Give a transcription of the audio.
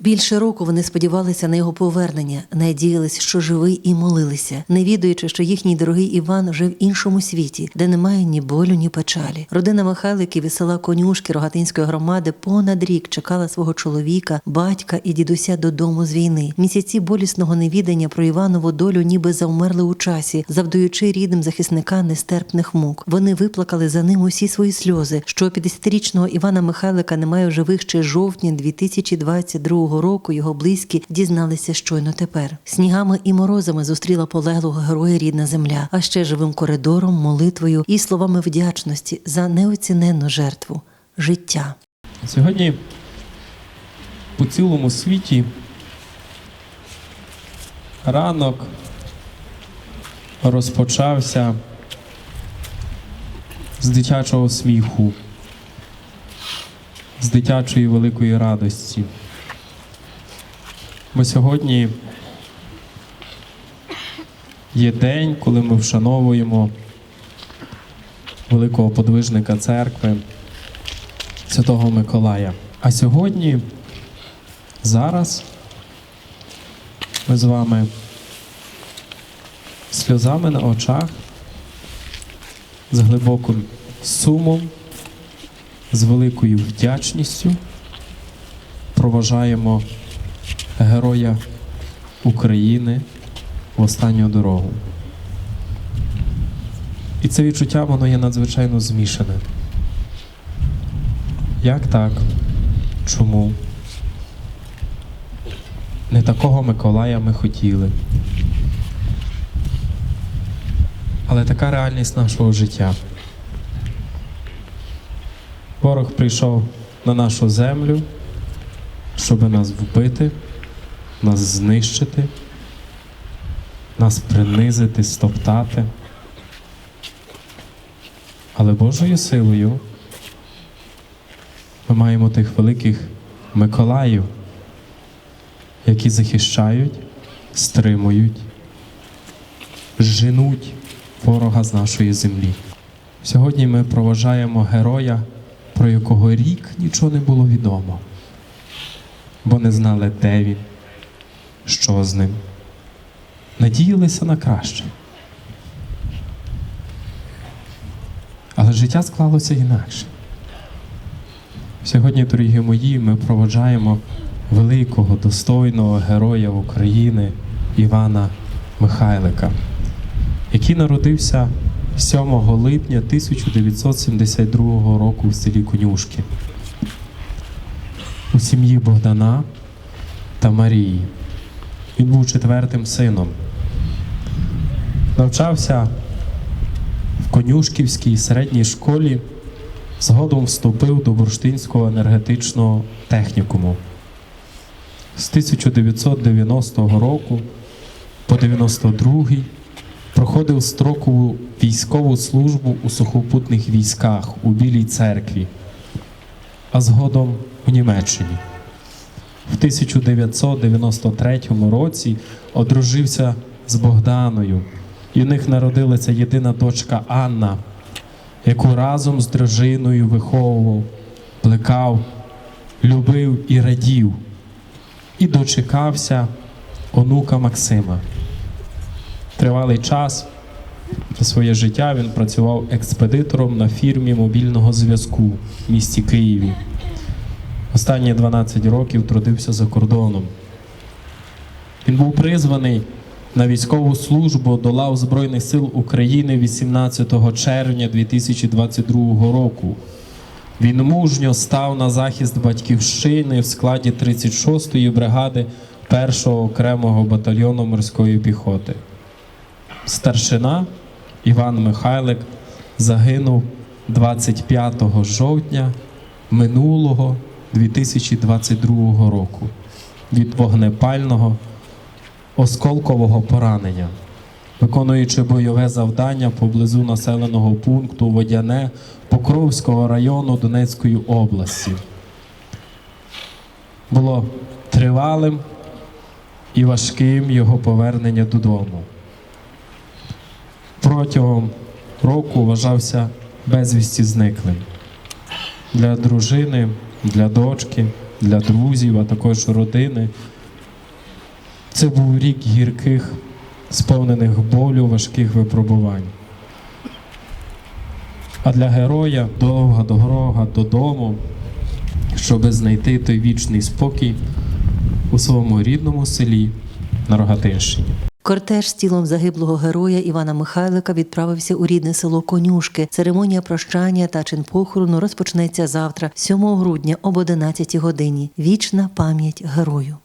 Більше року вони сподівалися на його повернення, надіялись, що живий, і молилися, не відаючи, що їхній дорогий Іван вже в іншому світі, де немає ні болю, ні печалі. Родина Михайликів і села Конюшки Рогатинської громади понад рік чекала свого чоловіка, батька і дідуся додому з війни. Місяці болісного невідання про Іванову долю ніби завмерли у часі, завдаючи рідним захисника нестерпних мук. Вони виплакали за ним усі свої сльози. Що 50-річного Івана Михайлика немає в живих ще жовтні 2022 року. Його близькі дізналися щойно тепер. Снігами і морозами зустріла полеглого героя рідна земля, а ще живим коридором, молитвою і словами вдячності за неоціненну жертву життя. Сьогодні по цілому світі ранок розпочався з дитячого сміху, з дитячої великої радості. Бо сьогодні є день, коли ми вшановуємо великого подвижника церкви. Святого Миколая. А сьогодні, зараз, ми з вами сльозами на очах, з глибоким сумом, з великою вдячністю проважаємо героя України в останню дорогу. І це відчуття воно є надзвичайно змішане. Як так? Чому? Не такого Миколая ми хотіли. Але така реальність нашого життя. Ворог прийшов на нашу землю, щоб нас вбити, нас знищити, нас принизити, стоптати. Але Божою силою ми маємо тих великих Миколаїв, які захищають, стримують, женуть ворога з нашої землі. Сьогодні ми проважаємо героя, про якого рік нічого не було відомо, бо не знали, де він, що з ним. Надіялися на краще. Але життя склалося інакше. Сьогодні, дорогі мої, ми проводжаємо великого, достойного героя України Івана Михайлика, який народився 7 липня 1972 року в селі Конюшки у сім'ї Богдана та Марії. Він був четвертим сином. Навчався в Конюшківській середній школі. Згодом вступив до Бурштинського енергетичного технікуму. З 1990 року по 92 проходив строкову військову службу у сухопутних військах у Білій церкві, а згодом у Німеччині. В 1993 році одружився з Богданою, і в них народилася єдина дочка Анна яку разом з дружиною виховував, плекав, любив і радів, і дочекався онука Максима. Тривалий час своє життя він працював експедитором на фірмі мобільного зв'язку в місті Києві. Останні 12 років трудився за кордоном. Він був призваний на військову службу до лав Збройних сил України 18 червня 2022 року. Він мужньо став на захист батьківщини в складі 36-ї бригади 1-го окремого батальйону морської піхоти. Старшина Іван Михайлик загинув 25 жовтня минулого 2022 року від вогнепального осколкового поранення, виконуючи бойове завдання поблизу населеного пункту Водяне Покровського району Донецької області. Було тривалим і важким його повернення додому. Протягом року вважався безвісті зниклим. Для дружини, для дочки для друзів, а також родини. Це був рік гірких, сповнених болю, важких випробувань. А для героя довга дорога додому, щоб знайти той вічний спокій у своєму рідному селі на Рогатинщині. Кортеж з тілом загиблого героя Івана Михайлика відправився у рідне село Конюшки. Церемонія прощання та чин похорону розпочнеться завтра, 7 грудня об 11 годині. Вічна пам'ять герою.